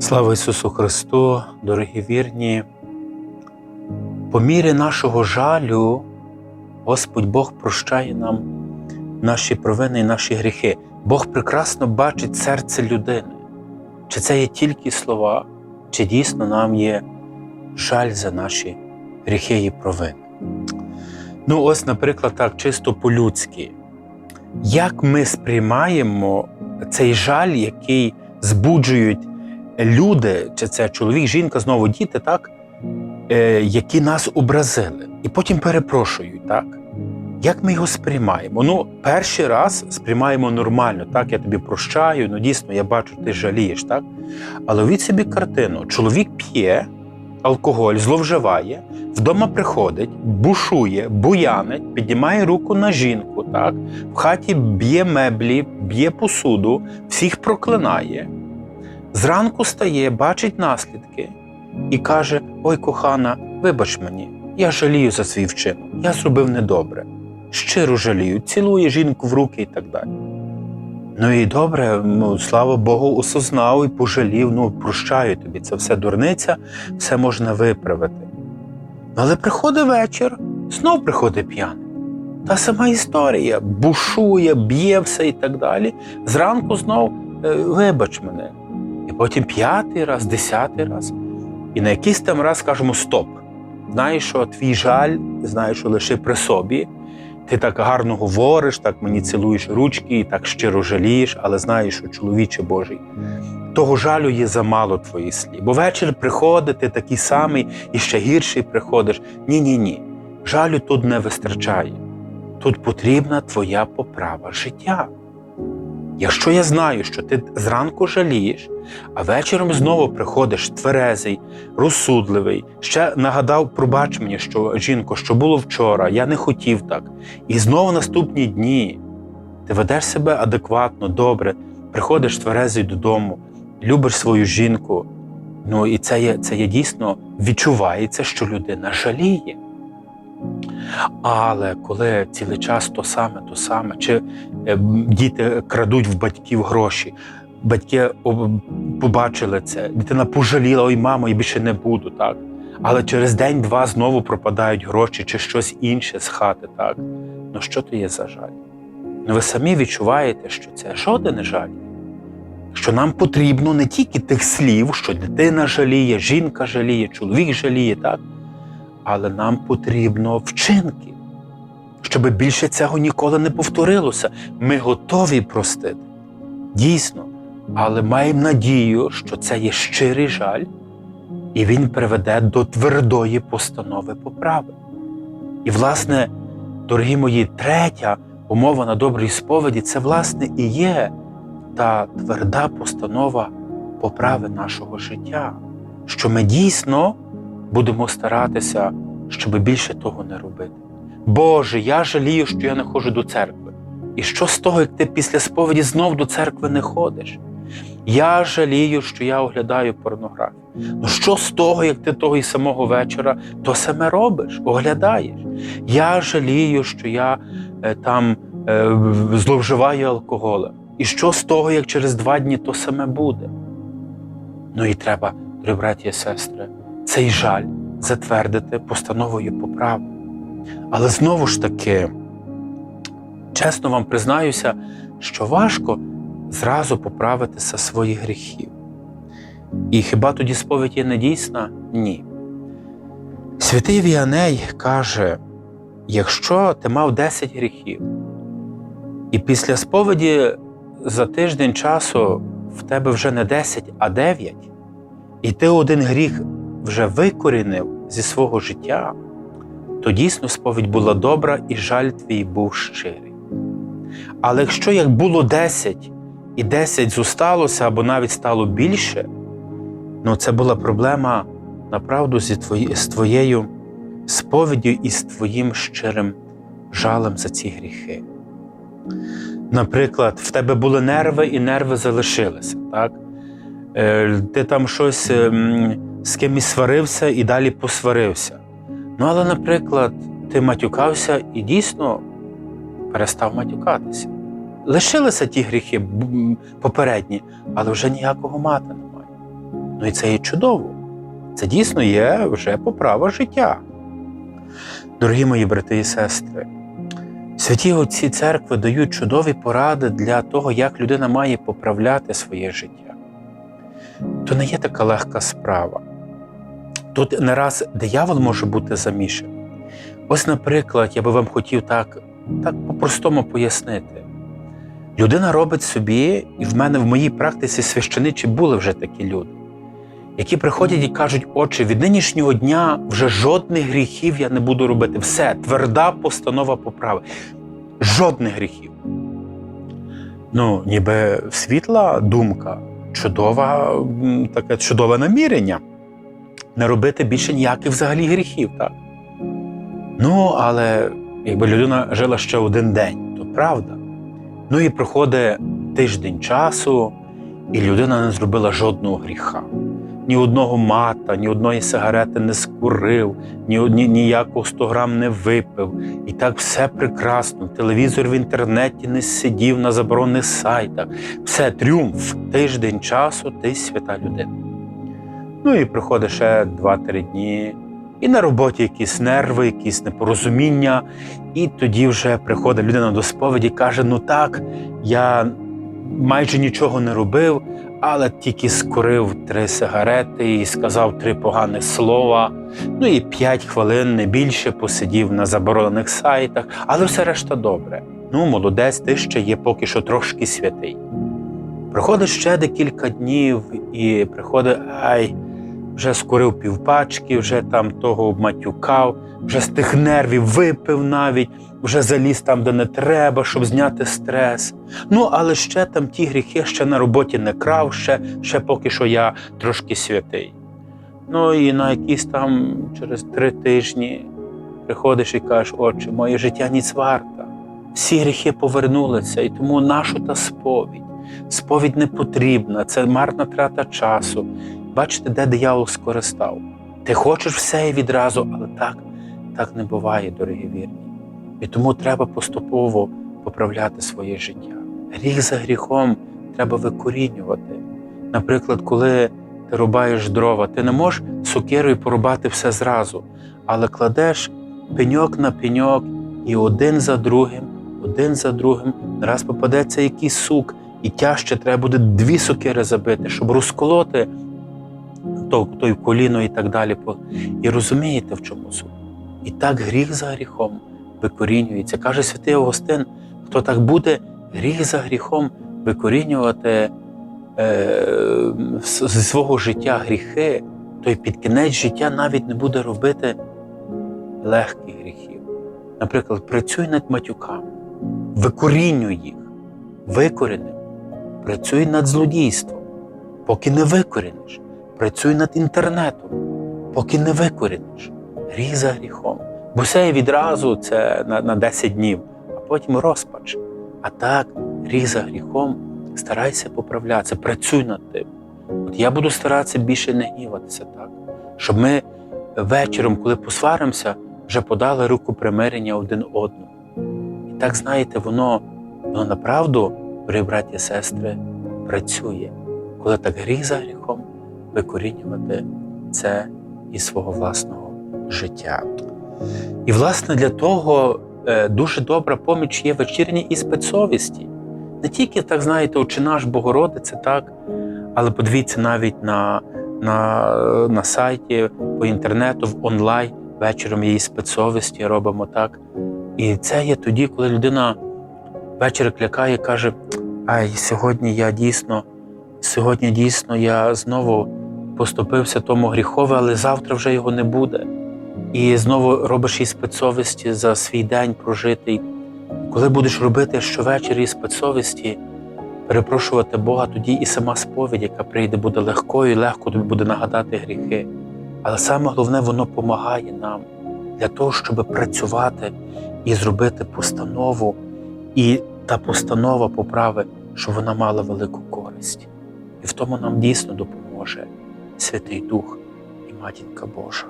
Слава Ісусу Христу, дорогі вірні. По мірі нашого жалю Господь Бог прощає нам наші провини і наші гріхи. Бог прекрасно бачить серце людини. Чи це є тільки слова, чи дійсно нам є жаль за наші гріхи і провини. Ну, ось, наприклад, так, чисто по-людськи. Як ми сприймаємо цей жаль, який збуджують люди, чи це чоловік, жінка, знову діти, так, е, які нас образили, і потім перепрошують, так? Як ми його сприймаємо? Ну, перший раз сприймаємо нормально, так, я тобі прощаю, ну дійсно, я бачу, ти жалієш, так? Але від собі картину: чоловік п'є алкоголь, зловживає, вдома приходить, бушує, буянить, піднімає руку на жінку, так? в хаті б'є меблі, б'є посуду, всіх проклинає. Зранку стає, бачить наслідки і каже: Ой, кохана, вибач мені, я жалію за свій вчинок, я зробив недобре. Щиро жалію, цілує жінку в руки і так далі. Ну і добре, ну, слава Богу, осознав і пожалів, ну прощаю тобі, це все дурниця, все можна виправити. Але приходить вечір, знов приходить п'яний. Та сама історія бушує, б'є все і так далі. Зранку знов е, вибач мене. Потім п'ятий раз, десятий раз. І на якийсь там раз кажемо стоп. Знаєш, що твій жаль, знаєш, що лише при собі. Ти так гарно говориш, так мені цілуєш ручки і так щиро жалієш, але знаєш, що чоловіче Божий, того жалю є замало твоїх слів. Бо вечір приходить, ти такий самий і ще гірший приходиш. Ні, ні, ні. Жалю тут не вистачає. Тут потрібна твоя поправа життя. Якщо я знаю, що ти зранку жалієш, а вечором знову приходиш тверезий, розсудливий, ще нагадав, пробач мені, що жінко, що було вчора, я не хотів так. І знову наступні дні ти ведеш себе адекватно, добре, приходиш тверезий додому, любиш свою жінку. Ну і це є, це є дійсно відчувається, що людина жаліє. Але коли цілий час то саме, то саме, чи діти крадуть в батьків гроші, батьки побачили це, дитина пожаліла, ой, мамо, і більше не буду, так. Але через день-два знову пропадають гроші чи щось інше з хати, так. Ну що то є за жаль? Ну ви самі відчуваєте, що це жоден жаль. Що нам потрібно не тільки тих слів, що дитина жаліє, жінка жаліє, чоловік жаліє, так? але нам потрібно вчинки, щоб більше цього ніколи не повторилося. Ми готові простити. Дійсно, але маємо надію, що це є щирий жаль, і він приведе до твердої постанови поправи. І, власне, дорогі мої, третя умова на добрій сповіді це, власне, і є та тверда постанова поправи нашого життя, що ми дійсно будемо старатися, щоб більше того не робити. Боже, я жалію, що я не ходжу до церкви. І що з того, як ти після сповіді знов до церкви не ходиш? Я жалію, що я оглядаю порнографію. Ну що з того, як ти того і самого вечора то саме робиш, оглядаєш? Я жалію, що я е, там е, зловживаю алкоголем. І що з того, як через два дні то саме буде? Ну і треба, дорогі браті і сестри, цей жаль затвердити постановою поправи. Але знову ж таки, чесно вам признаюся, що важко зразу поправитися своїх гріхів. І хіба тоді сповідь є недійсна? Ні. Святий Віаней каже: якщо ти мав 10 гріхів, і після сповіді за тиждень часу в тебе вже не 10, а 9, і ти один гріх вже викорінив зі свого життя, то дійсно сповідь була добра і жаль твій був щирий. Але якщо як було 10 і 10 зосталося або навіть стало більше, ну це була проблема направду зі твої, з твоєю сповіддю і з твоїм щирим жалем за ці гріхи. Наприклад, в тебе були нерви, і нерви залишилися. так? Е, Ти там щось ем, з кимось сварився і далі посварився. Ну, але, наприклад, ти матюкався і дійсно перестав матюкатися. Лишилися ті гріхи попередні, але вже ніякого мати немає. Ну і це є чудово. Це дійсно є вже поправа життя. Дорогі мої брати і сестри, святі отці церкви дають чудові поради для того, як людина має поправляти своє життя. То не є така легка справа. Тут не раз диявол може бути замішаний. Ось, наприклад, я би вам хотів так, так по-простому пояснити. Людина робить собі, і в мене в моїй практиці священичі були вже такі люди, які приходять і кажуть, отче, від нинішнього дня вже жодних гріхів я не буду робити. Все, тверда постанова поправи. Жодних гріхів. Ну, ніби світла думка, чудова, таке чудове намірення. Не робити більше ніяких взагалі гріхів, так? Ну, але якби людина жила ще один день, то правда. Ну і проходить тиждень часу, і людина не зробила жодного гріха. Ні одного мата, ні одної сигарети не скурив, ні, ні, ніякого 100 грам не випив. І так все прекрасно. Телевізор в інтернеті не сидів на заборонених сайтах. Все, тріумф. Тиждень часу ти свята людина. Ну і проходить ще 2-3 дні. І на роботі якісь нерви, якісь непорозуміння. І тоді вже приходить людина до сповіді і каже: Ну так, я майже нічого не робив, але тільки скурив три сигарети і сказав три поганих слова. Ну і п'ять хвилин не більше посидів на заборонених сайтах, але все решта добре. Ну, молодець, ти ще є поки що трошки святий. Проходить ще декілька днів, і приходить, ай, вже скурив півпачки, вже там того обматюкав, вже з тих нервів випив навіть, вже заліз там, де не треба, щоб зняти стрес. Ну, але ще там ті гріхи ще на роботі не крав, ще, ще поки що я трошки святий. Ну і на якісь там через три тижні приходиш і кажеш, отче, моє життя ніц варта. Всі гріхи повернулися, і тому нашу та сповідь. Сповідь не потрібна, це марна трата часу. Бачите, де диявол скористав. Ти хочеш все і відразу, але так, так не буває, дорогі вірні. І тому треба поступово поправляти своє життя. Гріх за гріхом треба викорінювати. Наприклад, коли ти рубаєш дрова, ти не можеш сокирою порубати все зразу, але кладеш пеньок на пеньок і один за другим, один за другим, раз попадеться якийсь сук, і тяжче треба буде дві сокири забити, щоб розколоти то, той коліно і так далі. І розумієте, в чому суть. І так гріх за гріхом викорінюється. Каже святий Августин, хто так буде гріх за гріхом викорінювати е, зі свого життя гріхи, той під кінець життя навіть не буде робити легких гріхів. Наприклад, працюй над матюками, викорінюй їх, викорінив, працюй над злодійством, поки не викоріниш, працюй над інтернетом, поки не викоріниш, гріх за гріхом. Все відразу це на, на 10 днів, а потім розпач. А так, гріх за гріхом, старайся поправлятися, працюй над тим. От я буду старатися більше не гніватися так, щоб ми вечором, коли посваримося, вже подали руку примирення один одному. І так, знаєте, воно, воно направду, дорогі браті сестри, працює, коли так гріх за гріхом викорінювати це із свого власного життя. І, власне, для того е, дуже добра поміч є вечірній іспит совісті. Не тільки, так знаєте, «Отче наш Богородице, так, але подивіться навіть на, на, на сайті по інтернету, в онлайн вечором є іспит совісті, робимо так. І це є тоді, коли людина ввечері клякає і каже: Ай, сьогодні я дійсно, сьогодні дійсно я знову поступився тому гріхове, але завтра вже його не буде. І знову робиш іспит совісті за свій день прожитий. Коли будеш робити щовечері іспит совісті, перепрошувати Бога, тоді і сама сповідь, яка прийде, буде легкою і легко тобі буде нагадати гріхи. Але саме головне, воно допомагає нам для того, щоб працювати і зробити постанову, і та постанова поправи, щоб вона мала велику користь. І в тому нам дійсно допоможе Святий Дух і Матінка Божа.